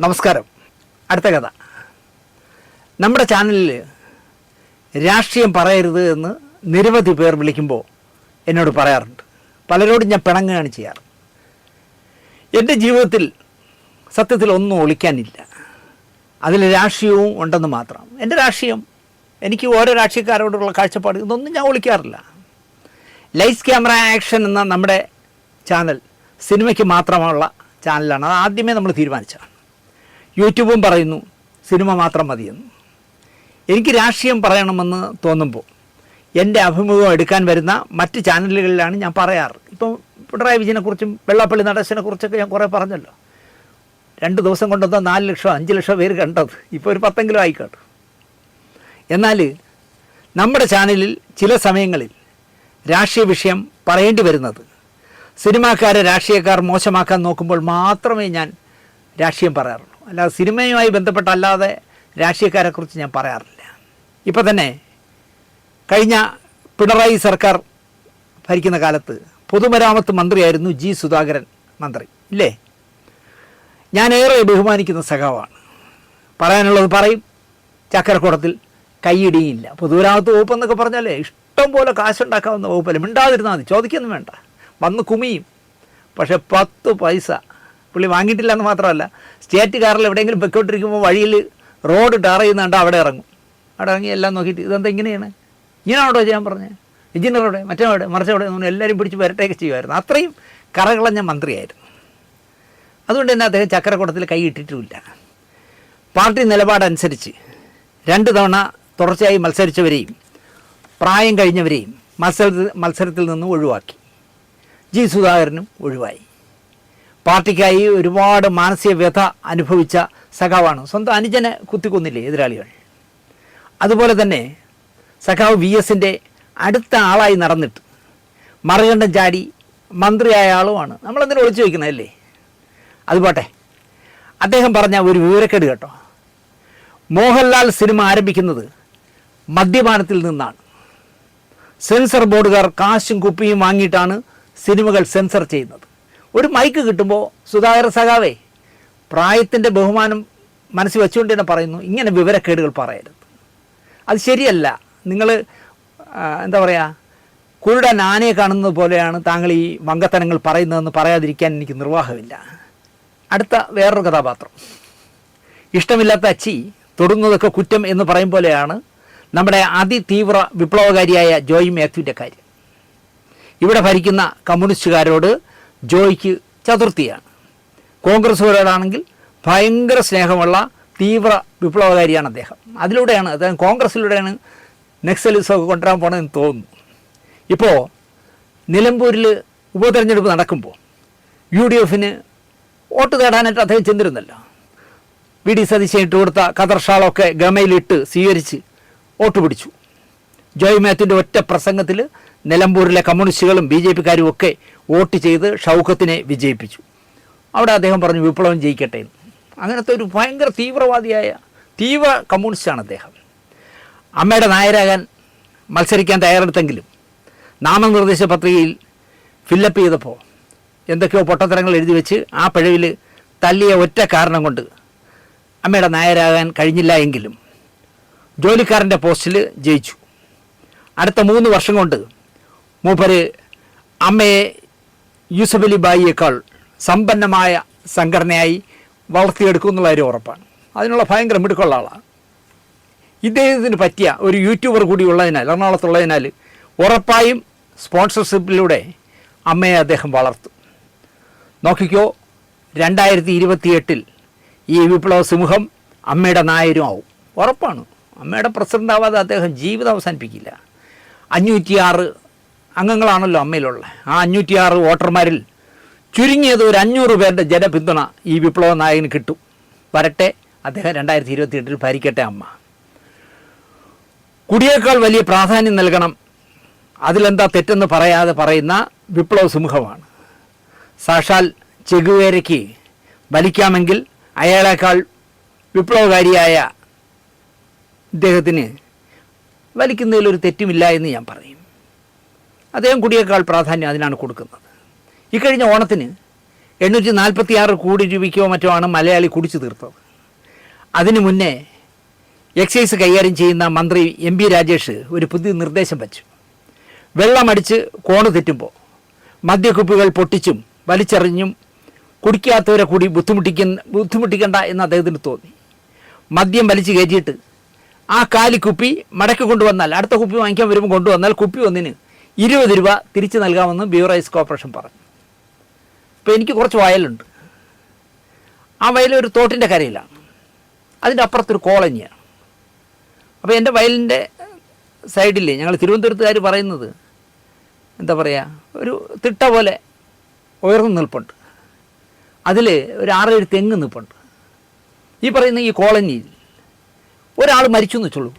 നമസ്കാരം. അടുത്ത കഥ. നമ്മുടെ ചാനലിൽ രാഷ്ട്രീയം പറയരുത് എന്ന് നിരവധി പേർ വിളിക്കുമ്പോൾ എന്നോട് പറയാറുണ്ട്. പലരോടും ഞാൻ പിണങ്ങുകയാണ് ചെയ്യാറ്. എന്റെ ജീവിതത്തിൽ സത്യത്തിൽ ഒന്നും ഒളിക്കാനില്ല. അതിൽ രാഷ്ട്രീയവും ഉണ്ടെന്ന് മാത്രം. എന്റെ രാഷ്ട്രീയം എനിക്ക് ഓരോ രാഷ്ട്രീയക്കാരോടുള്ള കാഴ്ചപ്പാട് ഇതൊന്നും ഞാൻ ഒളിക്കാറില്ല. ലൈറ്റ്സ് ക്യാമറ ആക്ഷൻ എന്ന നമ്മുടെ ചാനൽ സിനിമയ്ക്ക് മാത്രമുള്ള ചാനലാണ്. അത് ആദ്യമേ നമ്മൾ തീരുമാനിച്ചതാണ്. യൂട്യൂബും പറയുന്നു സിനിമ മാത്രം മതിയെന്ന്. എനിക്ക് രാഷ്ട്രീയം പറയണമെന്ന് തോന്നുമ്പോൾ എന്റെ അഭിമുഖം എടുക്കാൻ വരുന്ന മറ്റ് ചാനലുകളിലാണ് ഞാൻ പറയാറ്. ഇപ്പം പിണറായി വിജയനെക്കുറിച്ചും വെള്ളാപ്പള്ളി നടേശനെക്കുറിച്ചൊക്കെ ഞാൻ കുറേ പറഞ്ഞല്ലോ. രണ്ട് ദിവസം കൊണ്ടൊന്ന് നാല് ലക്ഷം അഞ്ച് ലക്ഷം പേര് കണ്ടത്. ഇപ്പോൾ ഒരു പത്തെങ്കിലും ആയിക്കോട്ടെ. എന്നാൽ നമ്മുടെ ചാനലിൽ ചില സമയങ്ങളിൽ രാഷ്ട്രീയ വിഷയം പറയേണ്ടി വരുന്നത് സിനിമാക്കാരെ രാഷ്ട്രീയക്കാർ മോശമാക്കാൻ നോക്കുമ്പോൾ മാത്രമേ ഞാൻ രാഷ്ട്രീയം പറയാറുള്ളൂ. അല്ലാതെ സിനിമയുമായി ബന്ധപ്പെട്ടല്ലാതെ രാഷ്ട്രീയക്കാരെക്കുറിച്ച് ഞാൻ പറയാറില്ല. ഇപ്പം തന്നെ കഴിഞ്ഞ പിണറായി സർക്കാർ ഭരിക്കുന്ന കാലത്ത് പൊതുമരാമത്ത് മന്ത്രിയായിരുന്നു ജി സുധാകരൻ മന്ത്രി ഇല്ലേ? ഞാൻ ഏറെ ബഹുമാനിക്കുന്ന സഖാവാണ്. പറയാനുള്ളത് പറയും ചക്കരക്കുടത്തിൽ കൈയിടിയില്ല. പൊതുമരാമത്ത് വകുപ്പ് എന്നൊക്കെ പറഞ്ഞാലേ ഇഷ്ടം പോലെ കാശുണ്ടാക്കാവുന്ന വകുപ്പല്ലേ. മിണ്ടാതിരുന്നാൽ മതി ചോദിക്കൊന്നും വേണ്ട. വന്ന് കുമിയും. പക്ഷെ പത്ത് പൈസ പുള്ളി വാങ്ങിയിട്ടില്ല എന്ന് മാത്രമല്ല സ്റ്റേറ്റ് കാറിൽ എവിടെയെങ്കിലും പൊയ്ക്കോട്ടിരിക്കുമ്പോൾ വഴിയിൽ റോഡ് ടാർ ചെയ്യുന്നുണ്ട് അവിടെ ഇറങ്ങും. അവിടെ ഇറങ്ങി എല്ലാം നോക്കിയിട്ട് ഇതെന്താ ഇങ്ങനെയാണ്? ഇങ്ങനെയാണോ ചെയ്യാൻ പറഞ്ഞത് എഞ്ചിനീയറോടെ? മറ്റോടെ മറിച്ചവിടെ എന്ന് എല്ലാവരും പിടിച്ച് വരട്ടേക്ക് ചെയ്യുമായിരുന്നു. അത്രയും കറകളഞ്ഞ മന്ത്രിയായിരുന്നു. അതുകൊണ്ട് തന്നെ അദ്ദേഹം ചക്രക്കൂടത്തിൽ കൈ ഇട്ടിട്ടുമില്ല. പാർട്ടി നിലപാടനുസരിച്ച് രണ്ട് തവണ തുടർച്ചയായി മത്സരിച്ചവരെയും പ്രായം കഴിഞ്ഞവരെയും മത്സര മത്സരത്തിൽ നിന്ന് ഒഴിവാക്കി. ജി സുധാകരനും ഒഴിവായി. പാർട്ടിക്കായി ഒരുപാട് മാനസിക വ്യഥ അനുഭവിച്ച സഖാവാണ്. സ്വന്തം അനുജനെ കുത്തിക്കൊന്നില്ലേ എതിരാളികൾ? അതുപോലെ തന്നെ സഖാവ് വി എസിന്റെ അടുത്ത ആളായി നടന്നിട്ട് മറുകണ്ഠം ചാടി മന്ത്രിയായ ആളുമാണ്. നമ്മളെന്തിനും ഒളിച്ചു വയ്ക്കുന്നതല്ലേ? അത് പോട്ടെ. അദ്ദേഹം പറഞ്ഞ ഒരു വിവരക്കേട് കേട്ടോ. മോഹൻലാൽ സിനിമ ആരംഭിക്കുന്നത് മദ്യപാനത്തിൽ നിന്നാണ്. സെൻസർ ബോർഡുകാർ കാശും കുപ്പിയും വാങ്ങിയിട്ടാണ് സിനിമകൾ സെൻസർ ചെയ്യുന്നത്. ഒരു മൈക്ക് കിട്ടുമ്പോൾ സുധാകര സഖാവേ പ്രായത്തിന്റെ ബഹുമാനം മനസ്സിൽ വെച്ചുകൊണ്ട് തന്നെ പറയുന്നു. ഇങ്ങനെ വിവരക്കേടുകൾ പറയരുത്. അത് ശരിയല്ല. നിങ്ങൾ എന്താ പറയുക കുരുടെ നാനയെ കാണുന്നത് പോലെയാണ് താങ്കൾ ഈ വങ്കത്തനങ്ങൾ പറയുന്നതെന്ന് പറയാതിരിക്കാൻ എനിക്ക് നിർവാഹമില്ല. അടുത്ത വേറൊരു കഥാപാത്രം. ഇഷ്ടമില്ലാത്ത അച്ചി തൊടുന്നതൊക്കെ കുറ്റം എന്ന് പറയും പോലെയാണ് നമ്മുടെ അതിതീവ്ര വിപ്ലവകാരിയായ ജോയി മാത്യുവിന്റെ കാര്യം. ഇവിടെ ഭരിക്കുന്ന കമ്മ്യൂണിസ്റ്റുകാരോട് ജോയ്ക്ക് ചതുർത്ഥിയാണ്. കോൺഗ്രസ്സുകാരോടാണെങ്കിൽ ഭയങ്കര സ്നേഹമുള്ള തീവ്ര വിപ്ലവകാരിയാണ് അദ്ദേഹം. അതിലൂടെയാണ് അദ്ദേഹം കോൺഗ്രസ്സിലൂടെയാണ് നക്സലിസമൊക്കെ കൊണ്ടുവരാൻ പോകണമെന്ന് തോന്നുന്നു. ഇപ്പോൾ നിലമ്പൂരിൽ ഉപതെരഞ്ഞെടുപ്പ് നടക്കുമ്പോൾ യു ഡി എഫിന് വോട്ട് തേടാനായിട്ട് അദ്ദേഹം ചെന്നിരുന്നല്ലോ. വി ഡി സതീശൻ ഇട്ട് കൊടുത്ത കതർഷാളൊക്കെ ഗമയിലിട്ട് സ്വീകരിച്ച് വോട്ട് പിടിച്ചു. ജോയ് മാത്യുവിന്റെ ഒറ്റ പ്രസംഗത്തിൽ നിലമ്പൂരിലെ കമ്മ്യൂണിസ്റ്റുകളും ബി ജെ പിക്കാരും ഒക്കെ വോട്ട് ചെയ്ത് ഷൗഖത്തിനെ വിജയിപ്പിച്ചു. അവിടെ അദ്ദേഹം പറഞ്ഞു വിപ്ലവം ജയിക്കട്ടെ. അങ്ങനത്തെ ഒരു ഭയങ്കര തീവ്രവാദിയായ തീവ്ര കമ്മ്യൂണിസ്റ്റാണ് അദ്ദേഹം. അമ്മയുടെ നായരാകാൻ മത്സരിക്കാൻ തയ്യാറെടുത്തെങ്കിലും നാമനിർദ്ദേശ പത്രികയിൽ ഫില്ലപ്പ് ചെയ്തപ്പോൾ എന്തൊക്കെയോ പൊട്ടത്തരങ്ങൾ എഴുതി വെച്ച് ആ പിഴവിൽ തള്ളിയ ഒറ്റ കാരണം കൊണ്ട് അമ്മയുടെ നായരാകാൻ കഴിഞ്ഞില്ല എങ്കിലും ജോലിക്കാരന്റെ പോസ്റ്റിൽ ജയിച്ചു. അടുത്ത മൂന്ന് വർഷം കൊണ്ട് മൂപ്പര് അമ്മയെ യൂസഫ് അലി ബായിയേക്കാൾ സമ്പന്നമായ സംഘടനയായി വളർത്തിയെടുക്കും കാര്യം ഉറപ്പാണ്. അതിനുള്ള ഭയങ്കര മിടുക്കുള്ള ആളാണ്. ഇദ്ദേഹത്തിന് പറ്റിയ ഒരു യൂട്യൂബർ കൂടി ഉള്ളതിനാൽ എറണാകുളത്തുള്ളതിനാൽ ഉറപ്പായും സ്പോൺസർഷിപ്പിലൂടെ അമ്മയെ അദ്ദേഹം വളർത്തും. നോക്കിക്കോ രണ്ടായിരത്തി ഇരുപത്തിയെട്ടിൽ ഈ വിപ്ലവ സിംഹം അമ്മയുടെ നായരും ആവും ഉറപ്പാണ്. അമ്മയുടെ പ്രസിഡന്റ് ആവാതെ അദ്ദേഹം ജീവിതം അവസാനിപ്പിക്കില്ല. അഞ്ഞൂറ്റിയാറ് അംഗങ്ങളാണല്ലോ അമ്മയിലുള്ള. ആ അഞ്ഞൂറ്റിയാറ് വോട്ടർമാരിൽ ചുരുങ്ങിയത് ഒരു അഞ്ഞൂറ് പേരുടെ ജനപിന്തുണ ഈ വിപ്ലവ നായകന് കിട്ടും. വരട്ടെ അദ്ദേഹം രണ്ടായിരത്തി ഇരുപത്തി എട്ടിൽ ഭരിക്കട്ടെ അമ്മ. കുടിയേക്കാൾ വലിയ പ്രാധാന്യം നൽകണം. അതിലെന്താ തെറ്റെന്ന് പറയാതെ പറയുന്ന വിപ്ലവ സമൂഹമാണ്. സാക്ഷാൽ ചെഗുവേരയ്ക്ക് വലിക്കാമെങ്കിൽ അയാളേക്കാൾ വിപ്ലവകാരിയായ ഇദ്ദേഹത്തിന് വലിക്കുന്നതിലൊരു തെറ്റുമില്ല എന്ന് ഞാൻ പറയും അദ്ദേഹം കുടിയേക്കാൾ പ്രാധാന്യം അതിനാണ് കൊടുക്കുന്നത്. ഇക്കഴിഞ്ഞ ഓണത്തിന് എണ്ണൂറ്റി നാൽപ്പത്തി ആറ് കോടി രൂപയ്ക്കോ മറ്റോ ആണ് മലയാളി കുടിച്ചു തീർത്തത്. അതിനു മുന്നേ എക്സൈസ് കൈകാര്യം ചെയ്യുന്ന മന്ത്രി എം പി രാജേഷ് ഒരു പുതിയ നിർദ്ദേശം വച്ചു. വെള്ളമടിച്ച് കോണ് തെറ്റുമ്പോൾ മദ്യക്കുപ്പികൾ പൊട്ടിച്ചും വലിച്ചെറിഞ്ഞും കുടിക്കാത്തവരെ കൂടി ബുദ്ധിമുട്ടിക്കുന്ന ബുദ്ധിമുട്ടിക്കണ്ട എന്ന് അദ്ദേഹത്തിന് തോന്നി. മദ്യം വലിച്ചു കയറ്റിയിട്ട് ആ കാലിക്കുപ്പി മടക്കി കൊണ്ടുവന്നാൽ അടുത്ത കുപ്പി വാങ്ങിക്കാൻ വരുമ്പോൾ കൊണ്ടുവന്നാൽ കുപ്പി ഒന്നിന് ഇരുപത് രൂപ തിരിച്ചു നൽകാമെന്ന് ബ്യൂറൈസ് കോർപ്പറേഷൻ പറഞ്ഞു. അപ്പോൾ എനിക്ക് കുറച്ച് വയലുണ്ട്. ആ വയൽ ഒരു തോട്ടിന്റെ കരയിലാണ്. അതിന്റെ അപ്പുറത്തൊരു കോളനിയാണ്. അപ്പോൾ എന്റെ വയലിന്റെ സൈഡിൽ ഞങ്ങൾ തിരുവനന്തപുരത്തുകാർ പറയുന്നത് എന്താ പറയുക ഒരു തിട്ട പോലെ ഉയർന്നു നിൽപ്പുണ്ട്. അതിൽ ഒരു ആറേഴ് തെങ്ങ് നിൽപ്പുണ്ട്. ഈ പറയുന്ന ഈ കോളനിയിൽ ഒരാൾ മരിച്ചു എന്ന് വെച്ചുള്ളൂ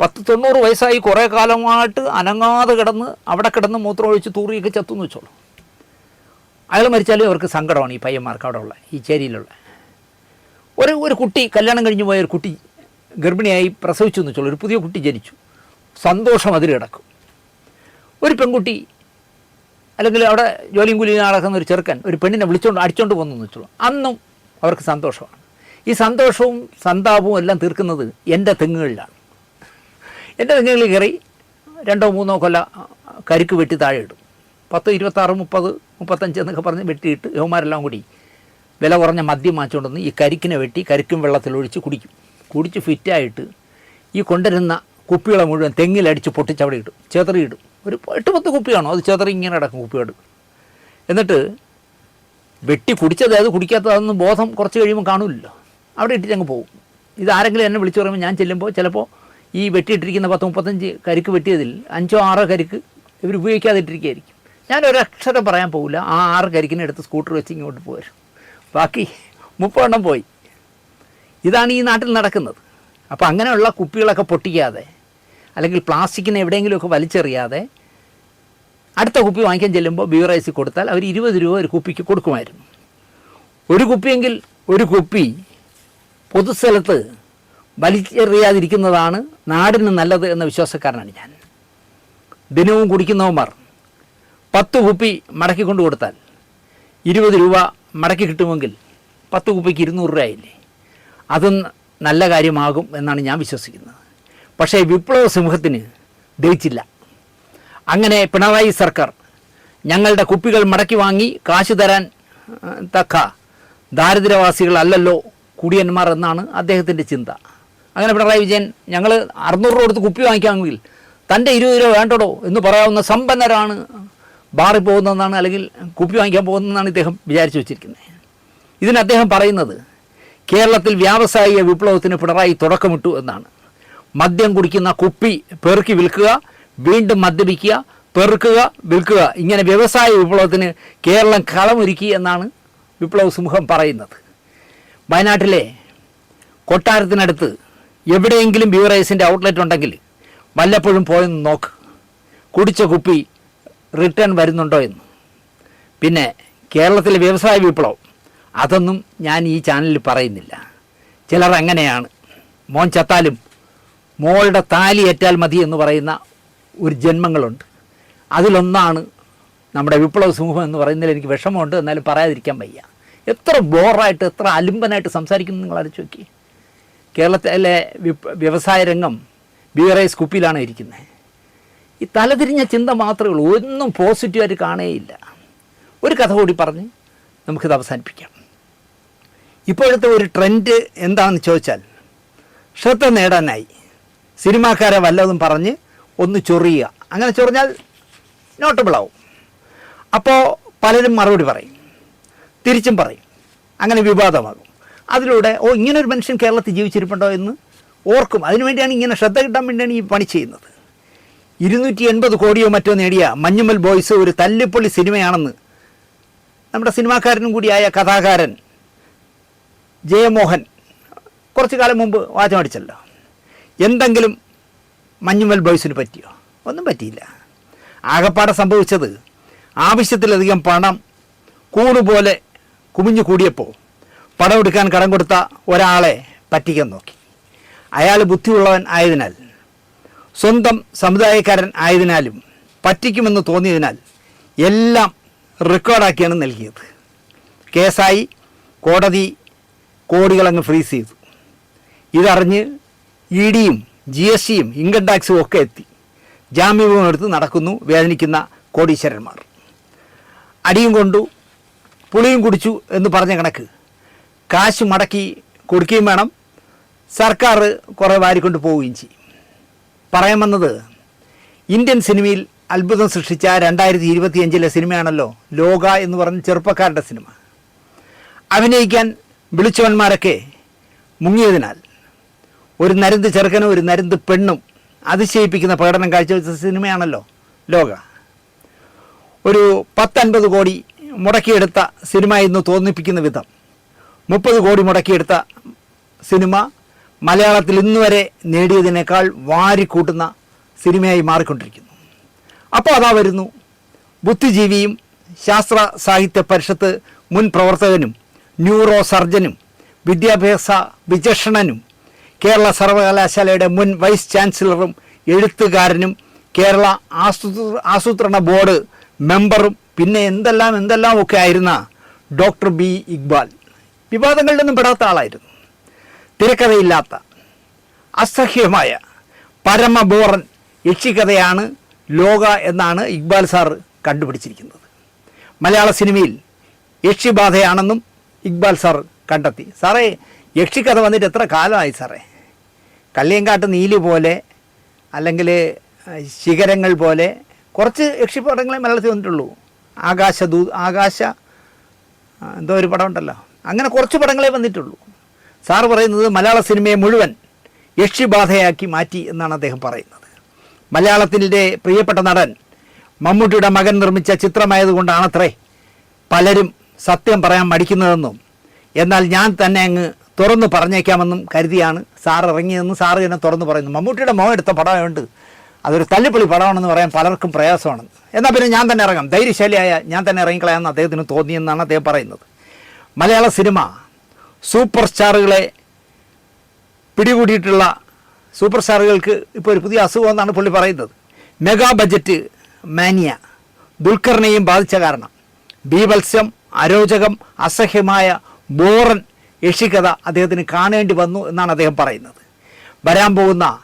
പത്ത് തൊണ്ണൂറ് വയസ്സായി കുറേ കാലമായിട്ട് അനങ്ങാതെ കിടന്ന് അവിടെ കിടന്ന് മൂത്രം ഒഴിച്ച് തൂറിയൊക്കെ ചത്തു എന്ന് വെച്ചോളൂ. അയാൾ മരിച്ചാലും അവർക്ക് സങ്കടമാണ് ഈ പയ്യന്മാർക്ക് അവിടെ ഉള്ള ഈ ചേരിയിലുള്ള. ഒരു ഒരു കുട്ടി കല്യാണം കഴിഞ്ഞ് പോയ ഒരു കുട്ടി ഗർഭിണിയായി പ്രസവിച്ചു എന്ന് വെച്ചോളൂ. ഒരു പുതിയ കുട്ടി ജനിച്ചു. സന്തോഷം അതിൽ കിടക്കും. ഒരു പെൺകുട്ടി അല്ലെങ്കിൽ അവിടെ ജോലിയും കൂലിയും നടക്കുന്ന ഒരു ചെറുക്കൻ ഒരു പെണ്ണിനെ വിളിച്ചോണ്ട് അടിച്ചോണ്ട് പോകുന്നു വെച്ചോളൂ. അന്നും അവർക്ക് സന്തോഷമാണ്. ഈ സന്തോഷവും സന്താപവും എല്ലാം തീർക്കുന്നത് എന്റെ തെങ്ങുകളിലാണ്. എന്റെ തെങ്ങുകളിൽ കയറി രണ്ടോ മൂന്നോ കൊല്ല കരിക്ക് വെട്ടി താഴെ ഇടും. പത്ത് ഇരുപത്താറ് മുപ്പത് മുപ്പത്തഞ്ച് എന്നൊക്കെ പറഞ്ഞ് വെട്ടിയിട്ട് യവന്മാരെല്ലാം കൂടി വില കുറഞ്ഞ മദ്യം വാങ്ങിച്ചുകൊണ്ടുവന്ന് ഈ കരിക്കിനെ വെട്ടി കരിക്കും വെള്ളത്തിലൊഴിച്ച് കുടിക്കും. കുടിച്ച് ഫിറ്റായിട്ട് ഈ കൊണ്ടുവരുന്ന കുപ്പികളെ മുഴുവൻ തെങ്ങിലടിച്ച് പൊട്ടിച്ചവിടെ ഇടും. ചെതറിയിടും ഒരു എട്ട് പത്ത് കുപ്പിയാണോ? അത് ചെതറി ഇങ്ങനെ കിടക്കും കുപ്പിയോട്. എന്നിട്ട് വെട്ടി കുടിച്ചത് അത് കുടിക്കാത്തതൊന്നും ബോധം കുറച്ച് കഴിയുമ്പോൾ കാണില്ലല്ലോ അവിടെ ഇട്ടിട്ട് അങ്ങ് പോകും ഇതാരെങ്കിലും എന്നെ വിളിച്ചു പറയുമ്പോൾ ഞാൻ ചെല്ലുമ്പോൾ ചിലപ്പോൾ ഈ വെട്ടിയിട്ടിരിക്കുന്ന പത്ത് മുപ്പത്തഞ്ച് കരിക്ക് വെട്ടിയതിൽ അഞ്ചോ ആറോ കരിക്ക് ഇവർ ഉപയോഗിക്കാതിട്ടിരിക്കുകയായിരിക്കും. ഞാൻ ഒരക്ഷരം പറയാൻ പോകില്ല ആ ആറ് കരിക്കിനെ എടുത്ത് സ്കൂട്ടർ വെച്ച് ഇങ്ങോട്ട് പോരും. ബാക്കി മുപ്പെണ്ണം പോയി. ഇതാണ് ഈ നാട്ടിൽ നടക്കുന്നത്. അപ്പോൾ അങ്ങനെയുള്ള കുപ്പികളൊക്കെ പൊട്ടിക്കാതെ അല്ലെങ്കിൽ പ്ലാസ്റ്റിക്കിനെ എവിടെയെങ്കിലുമൊക്കെ വലിച്ചെറിയാതെ അടുത്ത കുപ്പി വാങ്ങിക്കാൻ ചെല്ലുമ്പോൾ ബീവറേസിൽ കൊടുത്താൽ അവർ ഇരുപത് രൂപ ഒരു കുപ്പിക്ക് കൊടുക്കുമായിരുന്നു. ഒരു കുപ്പിയെങ്കിൽ ഒരു കുപ്പി പൊതുസ്ഥലത്ത് വലിച്ചെറിയാതിരിക്കുന്നതാണ് നാടിന് നല്ലത് എന്ന വിശ്വാസക്കാരനാണ് ഞാൻ. ദിനവും കുടിക്കുന്നവന്മാർ പത്ത് കുപ്പി മടക്കി കൊണ്ടു കൊടുത്താൽ ഇരുപത് രൂപ മടക്കി കിട്ടുമെങ്കിൽ പത്ത് കുപ്പിക്ക് ഇരുന്നൂറ് രൂപയില്ലേ അതും നല്ല കാര്യമാകും എന്നാണ് ഞാൻ വിശ്വസിക്കുന്നത്. പക്ഷേ വിപ്ലവ സമൂഹത്തിന് ദഹിച്ചില്ല. അങ്ങനെ പിണറായി സർക്കാർ ഞങ്ങളുടെ കുപ്പികൾ മടക്കി വാങ്ങി കാശ് തരാൻ തക്ക ദാരിദ്ര്യവാസികളല്ലല്ലോ കുടിയന്മാർ എന്നാണ് അദ്ദേഹത്തിന്റെ ചിന്ത. അങ്ങനെ പിണറായി വിജയൻ ഞങ്ങൾ അറുന്നൂറ് രൂപ കൊടുത്ത് കുപ്പി വാങ്ങിക്കാമെങ്കിൽ തന്റെ ഇരുപത് രൂപ വേണ്ടടോ എന്ന് പറയാവുന്ന സമ്പന്നരാണ് ബാറിൽ പോകുന്നതെന്നാണ് അല്ലെങ്കിൽ കുപ്പി വാങ്ങിക്കാൻ പോകുന്നതെന്നാണ് ഇദ്ദേഹം വിചാരിച്ചു വെച്ചിരിക്കുന്നത്. ഇതിന് അദ്ദേഹം പറയുന്നത് കേരളത്തിൽ വ്യാവസായിക വിപ്ലവത്തിന് പിണറായി തുടക്കമിട്ടു എന്നാണ്. മദ്യം കുടിക്കുന്ന കുപ്പി പെറുക്കി വിൽക്കുക വീണ്ടും മദ്യപിക്കുക പെറുക്കുക വിൽക്കുക. ഇങ്ങനെ വ്യവസായ വിപ്ലവത്തിന് കേരളം കളമൊരുക്കി എന്നാണ് വിപ്ലവ സമൂഹം പറയുന്നത്. വയനാട്ടിലെ കൊട്ടാരത്തിനടുത്ത് എവിടെയെങ്കിലും ബീവറേസിന്റെ ഔട്ട്ലെറ്റ് ഉണ്ടെങ്കിൽ വല്ലപ്പോഴും പോയെന്ന് നോക്ക്. കുടിച്ച കുപ്പി റിട്ടേൺ വരുന്നുണ്ടോ എന്ന്. പിന്നെ കേരളത്തിലെ വ്യവസായ വിപ്ലവം അതൊന്നും ഞാൻ ഈ ചാനലിൽ പറയുന്നില്ല. ചിലർ അങ്ങനെയാണ്. മോൻ ചത്താലും മോളുടെ താലി ഏറ്റാൽ മതി എന്ന് പറയുന്ന ഒരു ജന്മങ്ങളുണ്ട്. അതിലൊന്നാണ് നമ്മുടെ വിപ്ലവ സമൂഹം എന്ന് പറയുന്നതിൽ എനിക്ക് വിഷമമുണ്ട്. എന്നാലും പറയാതിരിക്കാൻ വയ്യ. എത്ര ബോറായിട്ട് എത്ര അലുമ്പനായിട്ട് സംസാരിക്കുന്നു നിങ്ങൾ അടിച്ചു നോക്കി. കേരളത്തിലെ വ്യവസായ രംഗം ബിയറൈസ് കുപ്പിയിലാണ് ഇരിക്കുന്നത്. ഈ തലതിരിഞ്ഞ ചിന്ത മാത്രമേ ഉള്ളൂ. ഒന്നും പോസിറ്റീവായിട്ട് കാണേയില്ല. ഒരു കഥ കൂടി പറഞ്ഞ് നമുക്കിത് അവസാനിപ്പിക്കാം. ഇപ്പോഴത്തെ ഒരു ട്രെൻഡ് എന്താണെന്ന് ചോദിച്ചാൽ ശ്രദ്ധ നേടാനായി സിനിമാക്കാരെ വല്ലതും പറഞ്ഞ് ഒന്ന് ചൊറിയുക. അങ്ങനെ ചൊറിഞ്ഞാൽ നോട്ടബിളാവും അപ്പോൾ പലരും മറുപടി പറയും. തിരിച്ചും പറയും. അങ്ങനെ വിവാദമാകും. അതിലൂടെ ഓ ഇങ്ങനൊരു മനുഷ്യൻ കേരളത്തിൽ ജീവിച്ചിരിപ്പുണ്ടോ എന്ന് ഓർക്കും. അതിനുവേണ്ടിയാണ് ഇങ്ങനെ ശ്രദ്ധ കിട്ടാൻ വേണ്ടിയാണ് ഈ പണി ചെയ്യുന്നത്. ഇരുന്നൂറ്റി എൺപത് കോടിയോ മറ്റോ നേടിയ മഞ്ഞുമൽ ബോയ്സ് ഒരു തല്ലിപ്പൊളി സിനിമയാണെന്ന് നമ്മുടെ സിനിമാക്കാരനും കൂടിയായ കഥാകാരൻ ജയമോഹൻ കുറച്ചു കാലം മുമ്പ് വാചമടിച്ചല്ലോ എന്തെങ്കിലും മഞ്ഞുമൽ ബോയ്സിന് പറ്റിയോ? ഒന്നും പറ്റിയില്ല. ആകപ്പാടെ സംഭവിച്ചത് ആവശ്യത്തിലധികം പണം കൂടുപോലെ കുമിഞ്ഞു കൂടിയപ്പോൾ പണം എടുക്കാൻ കടം കൊടുത്ത ഒരാളെ പറ്റിക്കാൻ നോക്കി. അയാൾ ബുദ്ധിയുള്ളവൻ ആയതിനാൽ സ്വന്തം സമുദായക്കാരൻ ആയതിനാലും പറ്റിക്കുമെന്ന് തോന്നിയതിനാൽ എല്ലാം റെക്കോർഡാക്കിയാണ് നൽകിയത്. കേസായി കോടതി കോടികളങ്ങ് ഫ്രീസ് ചെയ്തു. ഇതറിഞ്ഞ് ഇ ഡിയും ജി എസ് ടിയും ഇൻകം ടാക്സും ഒക്കെ എത്തി. ജാമ്യവും നടക്കുന്നു വേദനിക്കുന്ന കോടീശ്വരന്മാർ. അടിയും കൊണ്ടു പുളിയും കുടിച്ചു എന്ന് പറഞ്ഞ കണക്ക് കാശ് മടക്കി കൊടുക്കുകയും വേണം. സർക്കാർ കുറേ വാരിക്കൊണ്ട് പോവുകയും ചെയ്യും. പറയാൻ വന്നത് ഇന്ത്യൻ സിനിമയിൽ അത്ഭുതം സൃഷ്ടിച്ച രണ്ടായിരത്തി ഇരുപത്തിയഞ്ചിലെ സിനിമയാണല്ലോ ലോക എന്ന് പറഞ്ഞ ചെറുപ്പക്കാരുടെ സിനിമ. അഭിനയിക്കാൻ വിളിച്ചവന്മാരൊക്കെ മുങ്ങിയതിനാൽ ഒരു നരുന്ത് ചെറുക്കനും ഒരു നരുന്ത് പെണ്ണും അതിശയിപ്പിക്കുന്ന പ്രകടനം കാഴ്ചവെച്ച സിനിമയാണല്ലോ ലോക. ഒരു പത്തൻപത് കോടി മുടക്കിയെടുത്ത സിനിമ എന്ന് തോന്നിപ്പിക്കുന്ന വിധം. മുപ്പത് കോടി മുടക്കിയെടുത്ത സിനിമ മലയാളത്തിൽ ഇന്നുവരെ നേടിയതിനേക്കാൾ വാരിക്കൂട്ടുന്ന സിനിമയായി മാറിക്കൊണ്ടിരിക്കുന്നു. അപ്പോൾ അതാ വരുന്നു. ബുദ്ധിജീവിയും ശാസ്ത്ര സാഹിത്യ പരിഷത്ത് മുൻ പ്രവർത്തകനും ന്യൂറോ സർജനും വിദ്യാഭ്യാസ വിചക്ഷണനും കേരള സർവകലാശാലയുടെ മുൻ വൈസ് ചാൻസലറും എഴുത്തുകാരനും കേരള ആസൂത്ര ആസൂത്രണ ബോർഡ് മെമ്പറും പിന്നെ എന്തെല്ലാം എന്തെല്ലാം ഒക്കെ ആയിരുന്ന ഡോക്ടർ ബി ഇക്ബാൽ. വിവാദങ്ങളിലൊന്നും പെടാത്ത ആളായിരുന്നു. തിരക്കഥയില്ലാത്ത അസഹ്യമായ പരമബോറൻ യക്ഷിക്കഥയാണ് ലോക എന്നാണ് ഇക്ബാൽ സാർ കണ്ടുപിടിച്ചിരിക്കുന്നത്. മലയാള സിനിമയിൽ യക്ഷിബാധയാണെന്നും ഇക്ബാൽ സാർ കണ്ടെത്തി. സാറേ യക്ഷിക്കഥ വന്നിട്ട് എത്ര കാലമായി സാറേ? കല്ലിയങ്കാട്ട് നീലി പോലെ അല്ലെങ്കിൽ ശിഖരങ്ങൾ പോലെ കുറച്ച് യക്ഷിപ്പടങ്ങളെ മലയാളത്തിൽ വന്നിട്ടുള്ളൂ. ആകാശ ദൂ ആകാശ എന്തോ ഒരു പടം ഉണ്ടല്ലോ അങ്ങനെ കുറച്ച് പടങ്ങളെ വന്നിട്ടുള്ളൂ. സാർ പറയുന്നത് മലയാള സിനിമയെ മുഴുവൻ യക്ഷിബാധയാക്കി മാറ്റി എന്നാണ് അദ്ദേഹം പറയുന്നത്. മലയാളത്തിന്റെ പ്രിയപ്പെട്ട നടൻ മമ്മൂട്ടിയുടെ മകൻ നിർമ്മിച്ച ചിത്രമായതുകൊണ്ടാണത്രേ പലരും സത്യം പറയാൻ മടിക്കുന്നതെന്നും എന്നാൽ ഞാൻ തന്നെ അങ്ങ് തുറന്നു പറഞ്ഞേക്കാമെന്നും കരുതിയാണ് സാർ ഇറങ്ങിയതെന്ന് സാറ് തന്നെ തുറന്നു പറയുന്നു. മമ്മൂട്ടിയുടെ മോൻ എടുത്ത പടമുണ്ട് അതൊരു തല്ലുപൊളി പടമാണെന്ന് പറയാൻ പലർക്കും പ്രയാസമാണ്. എന്നാൽ പിന്നെ ഞാൻ തന്നെ ഇറങ്ങാം. ധൈര്യശാലിയായ ഞാൻ തന്നെ ഇറങ്ങിക്കളയാമെന്ന് അദ്ദേഹത്തിന് തോന്നിയെന്നാണ് അദ്ദേഹം പറയുന്നത്. മലയാള സിനിമ സൂപ്പർ സ്റ്റാറുകളെ പിടികൂടിയിട്ടുള്ള സൂപ്പർ സ്റ്റാറുകൾക്ക് ഇപ്പോൾ ഒരു പുതിയ അസുഖം എന്നാണ് പുള്ളി പറയുന്നത്. Mega budget മാനിയ. ദുൽഖറിനെയും ബാധിച്ച കാരണം. ബീവത്സ്യം അരോചകം അസഹ്യമായ ബോറൻ യക്ഷിക്കഥ അദ്ദേഹത്തിന് കാണേണ്ടി വന്നു എന്നാണ് അദ്ദേഹം പറയുന്നത്. വരാൻ പോകുന്ന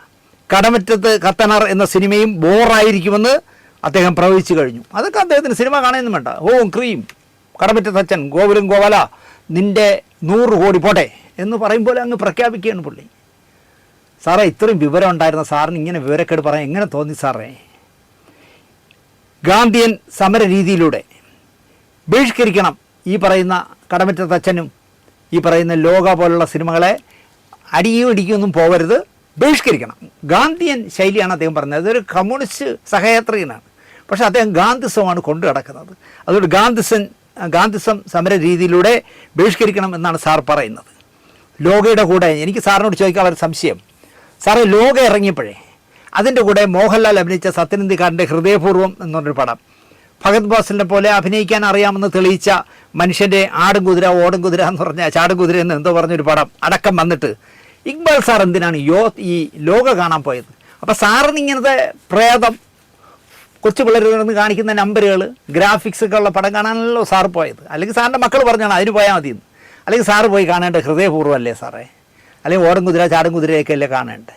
കടമറ്റത്ത് കത്തനാർ എന്ന സിനിമയും ബോറായിരിക്കുമെന്ന് അദ്ദേഹം പ്രവചിച്ചു കഴിഞ്ഞു. അതൊക്കെ അദ്ദേഹത്തിന് സിനിമ കാണുന്നു വേണ്ട. ഓ ക്രീം. കടമറ്റത്ത് തച്ചൻ ഗോപുരം ഗോപാല നിന്റെ നൂറ് കോടി പോട്ടെ എന്ന് പറയുമ്പോൾ അങ്ങ് പ്രഖ്യാപിക്കുകയാണ് പുള്ളി. സാറേ ഇത്രയും വിവരം ഉണ്ടായിരുന്ന സാറിന് ഇങ്ങനെ വിവരക്കേട് പറയാൻ എങ്ങനെ തോന്നി സാറേ? ഗാന്ധിയൻ സമര രീതിയിലൂടെ ബഹിഷ്കരിക്കണം ഈ പറയുന്ന കടമറ്റ തച്ചനും ഈ പറയുന്ന ലോക പോലുള്ള സിനിമകളെ അടിയും ഇടിക്കൊന്നും പോകരുത് ബഹിഷ്കരിക്കണം. ഗാന്ധിയൻ ശൈലിയാണ് അദ്ദേഹം പറഞ്ഞത്. അതൊരു കമ്മ്യൂണിസ്റ്റ് സഹയാത്രികനാണ്. പക്ഷേ അദ്ദേഹം ഗാന്ധിസമാണ് കൊണ്ടു കിടക്കുന്നത് അതുകൊണ്ട് ഗാന്ധിസൻ ഗാന്ധിസം സമര രീതിയിലൂടെ ബഹിഷ്കരിക്കണം എന്നാണ് സാർ പറയുന്നത്. ലോകയുടെ കൂടെ എനിക്ക് സാറിനോട് ചോദിക്കാനുള്ള ഒരു സംശയം. സാറേ ലോക ഇറങ്ങിയപ്പോഴേ അതിന്റെ കൂടെ മോഹൻലാൽ അഭിനയിച്ച സത്യനന്ദിക്കാരന്റെ ഹൃദയപൂർവം എന്നൊരു പടം. ഭഗത് ബാസിലിനെ പോലെ അഭിനയിക്കാൻ അറിയാമെന്ന് തെളിയിച്ച മനുഷ്യന്റെ ആടും കുതിര ഓടും കുതിര എന്ന് പറഞ്ഞ ചാടും കുതിര എന്ന് എന്തോ പറഞ്ഞൊരു പടം അടക്കം വന്നിട്ട്. ഇക്ബാൽ സാർ എന്തിനാണ് യോ ഈ ലോക കാണാൻ പോയത്? അപ്പോൾ സാറിന് ഇങ്ങനത്തെ പ്രേതം കൊച്ചു പിള്ളേരുന്ന് കാണിക്കുന്ന നമ്പറുകൾ ഗ്രാഫിക്സ് ഒക്കെ ഉള്ള പടം കാണാനല്ലോ സാറ് പോയത്. അല്ലെങ്കിൽ സാറിന്റെ മക്കൾ പറഞ്ഞാണ് അതിന് പോയാൽ മതിയെന്ന്. അല്ലെങ്കിൽ സാറ് പോയി കാണേണ്ട ഹൃദയപൂർവം അല്ലേ സാറേ? അല്ലെങ്കിൽ ഓടം കുതിര ചാടും കുതിരയൊക്കെ അല്ലേ കാണേണ്ടത്?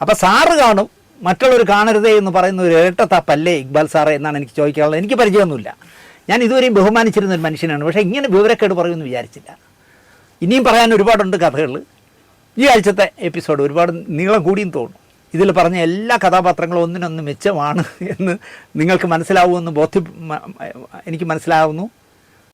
അപ്പോൾ സാറ് കാണും മറ്റുള്ളവർ കാണരുതേ എന്ന് പറയുന്ന ഒരു ഇരട്ടത്തപ്പല്ലേ ഇക്ബാൽ സാറേ എന്നാണ് എനിക്ക് ചോദിക്കാനുള്ളത്. എനിക്ക് പരിചയമൊന്നുമില്ല. ഞാൻ ഇതുവരെയും ബഹുമാനിച്ചിരുന്ന ഒരു മനുഷ്യനാണ്. പക്ഷേ ഇങ്ങനെ വിവരക്കേട് പറയുമെന്ന് വിചാരിച്ചില്ല. ഇനിയും പറയാൻ ഒരുപാടുണ്ട് കഥകൾ ഈ ആഴ്ചത്തെ എപ്പിസോഡ് ഒരുപാട് നീളം കൂടിയും തോന്നും ഇതിൽ പറഞ്ഞ എല്ലാ കഥാപാത്രങ്ങളും ഒന്നിനൊന്ന് മെച്ചമാണ് എന്ന് നിങ്ങൾക്ക് മനസ്സിലാവുമെന്ന് ബോധ്യ എനിക്ക് മനസ്സിലാവുന്നു.